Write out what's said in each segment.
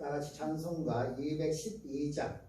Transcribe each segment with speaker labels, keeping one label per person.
Speaker 1: 다 같이 찬송가 212장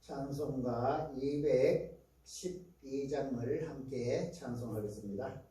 Speaker 1: 찬송가 212장을 함께 찬송하겠습니다.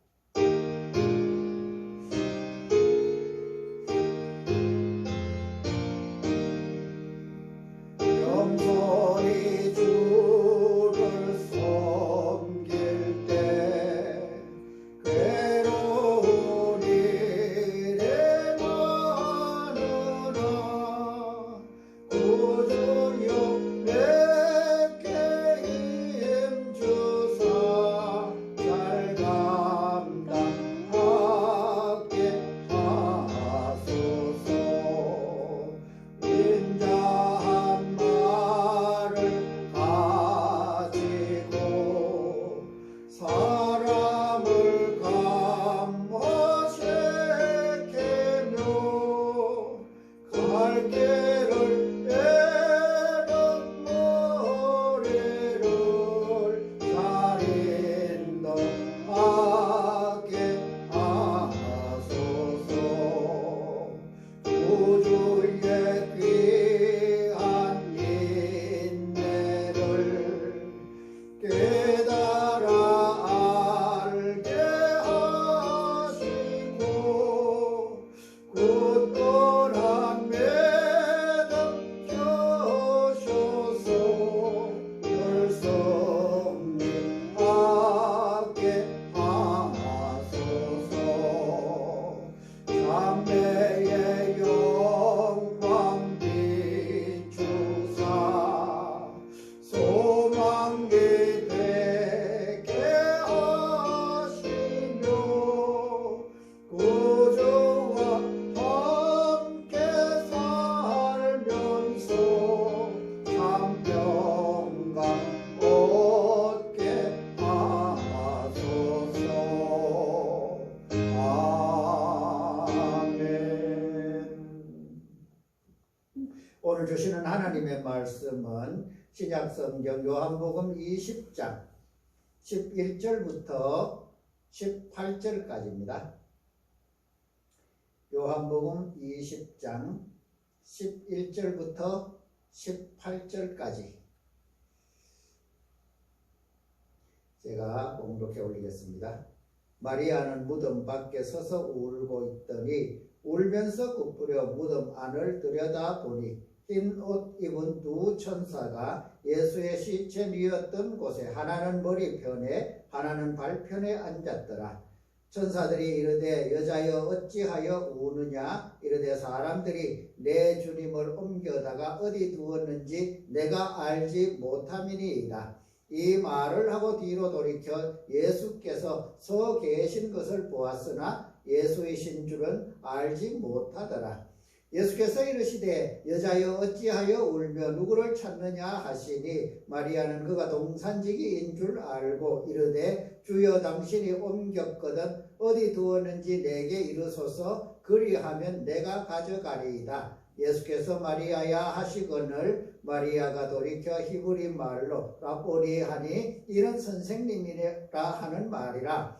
Speaker 1: 오늘 주시는 하나님의 말씀은 신약성경 요한복음 20장 11절부터 18절까지입니다. 요한복음 20장 11절부터 18절까지 제가 봉독해 올리겠습니다. 마리아는 무덤 밖에 서서 울고 있더니 울면서 굽부려 무덤 안을 들여다보니 흰 옷 입은 두 천사가 예수의 시체 뉘었던 곳에 하나는 머리편에 하나는 발편에 앉았더라. 천사들이 이르되 여자여 어찌하여 우느냐 이르되 사람들이 내 주님을 옮겨다가 어디 두었는지 내가 알지 못함이니이다. 이 말을 하고 뒤로 돌이켜 예수께서 서 계신 것을 보았으나 예수이신 줄은 알지 못하더라. 예수께서 이르시되 여자여 어찌하여 울며 누구를 찾느냐 하시니 마리아는 그가 동산지기인 줄 알고 이르되 주여 당신이 옮겼거든 어디 두었는지 내게 이르소서 그리하면 내가 가져가리이다. 예수께서 마리아야 하시거늘 마리아가 돌이켜 히브리 말로 라보리 하니 이는 선생님이라 하는 말이라.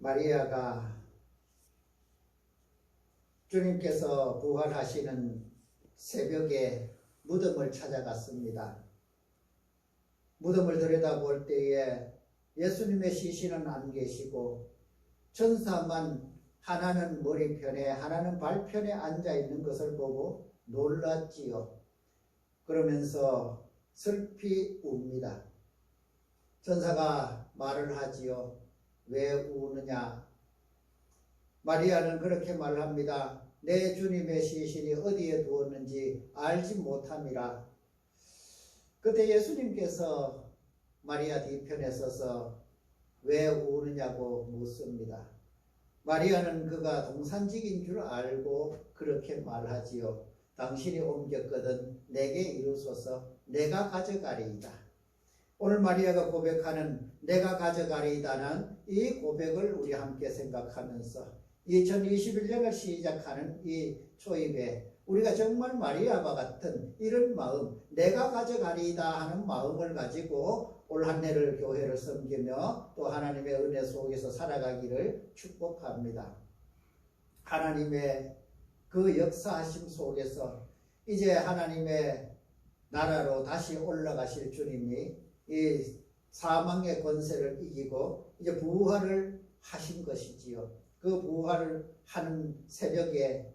Speaker 1: 마리아가 주님께서 부활하시는 새벽에 무덤을 찾아갔습니다. 무덤을 들여다볼 때에 예수님의 시신은 안 계시고 천사만 하나는 머리편에 하나는 발편에 앉아 있는 것을 보고 놀랐지요. 그러면서 슬피 웁니다. 천사가 말을 하지요. 왜 우느냐? 마리아는 그렇게 말합니다. 내 주님의 시신이 어디에 두었는지 알지 못함이라. 그때 예수님께서 마리아 뒤편에 서서 왜 우느냐고 묻습니다. 마리아는 그가 동산직인 줄 알고 그렇게 말하지요. 당신이 옮겼거든 내게 이루소서 내가 가져가리이다. 오늘 마리아가 고백하는 내가 가져가리이다는 이 고백을 우리 함께 생각하면서 2021년을 시작하는 이 초입에 우리가 정말 마리아와 같은 이런 마음, 내가 가져가리이다 하는 마음을 가지고 올 한 해를 교회를 섬기며 또 하나님의 은혜 속에서 살아가기를 축복합니다. 하나님의 그 역사하심 속에서 이제 하나님의 나라로 다시 올라가실 주님이 이 사망의 권세를 이기고 이제 부활을 하신 것이지요. 그 부활을 하는 새벽에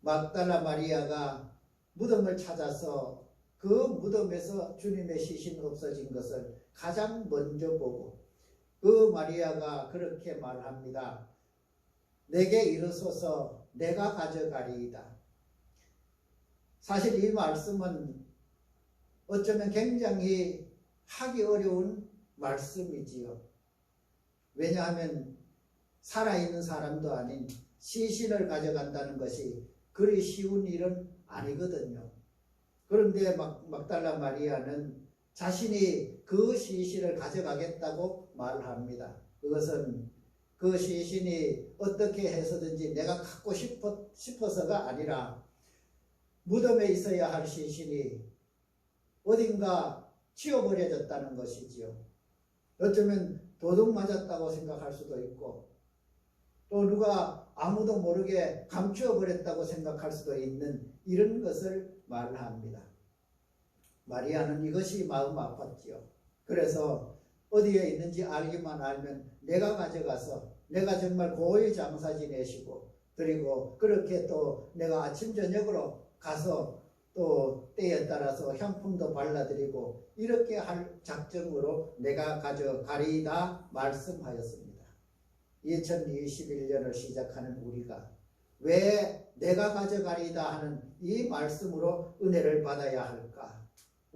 Speaker 1: 막달라 마리아가 무덤을 찾아서 그 무덤에서 주님의 시신 없어진 것을 가장 먼저 보고 그 마리아가 그렇게 말합니다. 내게 이르소서 내가 가져가리이다. 사실 이 말씀은 어쩌면 굉장히 하기 어려운 말씀이지요. 왜냐하면 살아있는 사람도 아닌 시신을 가져간다는 것이 그리 쉬운 일은 아니거든요. 그런데 막, 막달라 마리아는 자신이 그 시신을 가져가겠다고 말합니다. 그것은 그 시신이 어떻게 해서든지 내가 갖고 싶어, 싶어서가 아니라 무덤에 있어야 할 시신이 어딘가 치워버려졌다는 것이지요. 어쩌면 도둑 맞았다고 생각할 수도 있고 또 누가 아무도 모르게 감추어 버렸다고 생각할 수도 있는 이런 것을 말합니다. 마리아는 이것이 마음 아팠지요. 그래서 어디에 있는지 알기만 알면 내가 가져가서 내가 정말 고의 장사 지내시고 그리고 그렇게 또 내가 아침 저녁으로 가서 또 때에 따라서 향품도 발라드리고 이렇게 할 작정으로 내가 가져가리이다 말씀하였습니다. 2021년을 시작하는 우리가 왜 내가 가져가리이다 하는 이 말씀으로 은혜를 받아야 할까?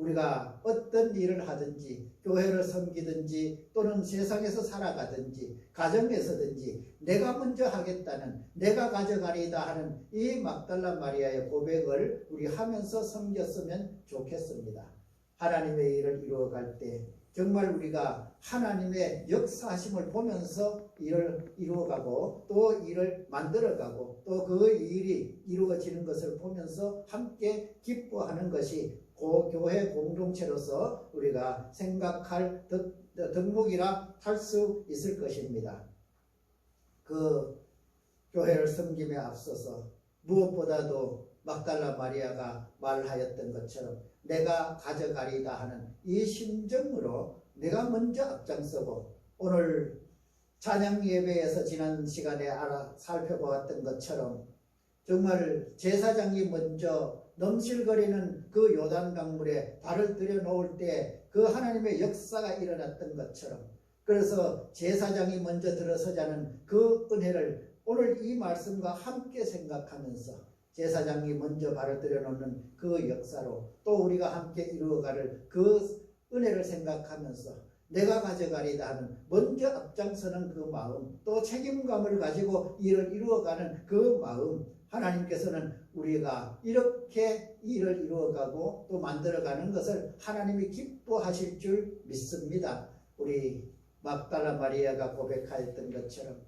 Speaker 1: 우리가 어떤 일을 하든지 교회를 섬기든지 또는 세상에서 살아가든지 가정에서든지 내가 먼저 하겠다는 내가 가져가리이다 하는 이 막달라 마리아의 고백을 우리 하면서 섬겼으면 좋겠습니다. 하나님의 일을 이루어갈 때 정말 우리가 하나님의 역사하심을 보면서 일을 이루어가고 또 일을 만들어가고 또 그 일이 이루어지는 것을 보면서 함께 기뻐하는 것이 교회 공동체로서 우리가 생각할 덕목이라 할 수 있을 것입니다. 그 교회를 섬김에 앞서서 무엇보다도 막달라 마리아가 말하였던 것처럼 내가 가져가리다 하는 이 심정으로 내가 먼저 앞장서고 오늘 찬양 예배에서 지난 시간에 알아 살펴보았던 것처럼 정말 제사장이 먼저 넘실거리는 그 요단 강물에 발을 들여 놓을 때 그 하나님의 역사가 일어났던 것처럼. 그래서 제사장이 먼저 들어서자는 그 은혜를 오늘 이 말씀과 함께 생각하면서 제사장이 먼저 발을 들여 놓는 그 역사로 또 우리가 함께 이루어가를 그 은혜를 생각하면서 내가 가져가리다 하는 먼저 앞장서는 그 마음 또 책임감을 가지고 일을 이루어가는 그 마음 하나님께서는 우리가 이렇게 일을 이루어가고 또 만들어가는 것을 하나님이 기뻐하실 줄 믿습니다. 우리 막달라 마리아가 고백하였던 것처럼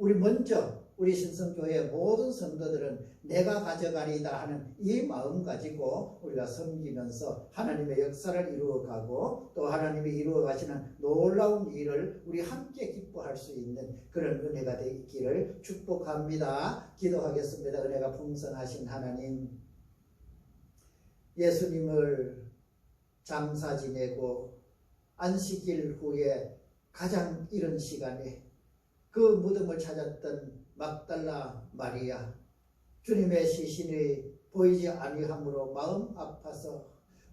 Speaker 1: 우리 먼저 우리 신성교회 모든 성도들은 내가 가져가리다 하는 이 마음 가지고 우리가 섬기면서 하나님의 역사를 이루어가고 또 하나님이 이루어가시는 놀라운 일을 우리 함께 기뻐할 수 있는 그런 은혜가 되기를 축복합니다. 기도하겠습니다. 은혜가 풍성하신 하나님 예수님을 장사 지내고 안식일 후에 가장 이른 시간에 그 무덤을 찾았던 막달라 마리아 주님의 시신이 보이지 아니함으로 마음 아파서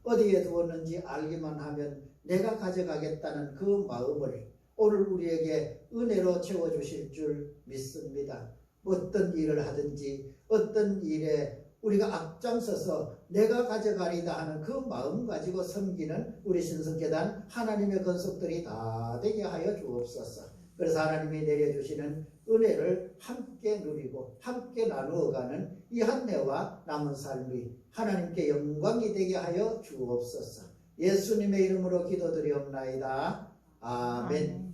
Speaker 1: 어디에 두었는지 알기만 하면 내가 가져가겠다는 그 마음을 오늘 우리에게 은혜로 채워주실 줄 믿습니다. 어떤 일을 하든지 어떤 일에 우리가 앞장서서 내가 가져가리다 하는 그 마음 가지고 섬기는 우리 신성계단 하나님의 건속들이 다 되게 하여 주옵소서. 그래서 하나님이 내려주시는 은혜를 함께 누리고 함께 나누어가는 이 한해와 남은 삶이 하나님께 영광이 되게 하여 주옵소서. 예수님의 이름으로 기도드리옵나이다. 아멘.
Speaker 2: 아멘.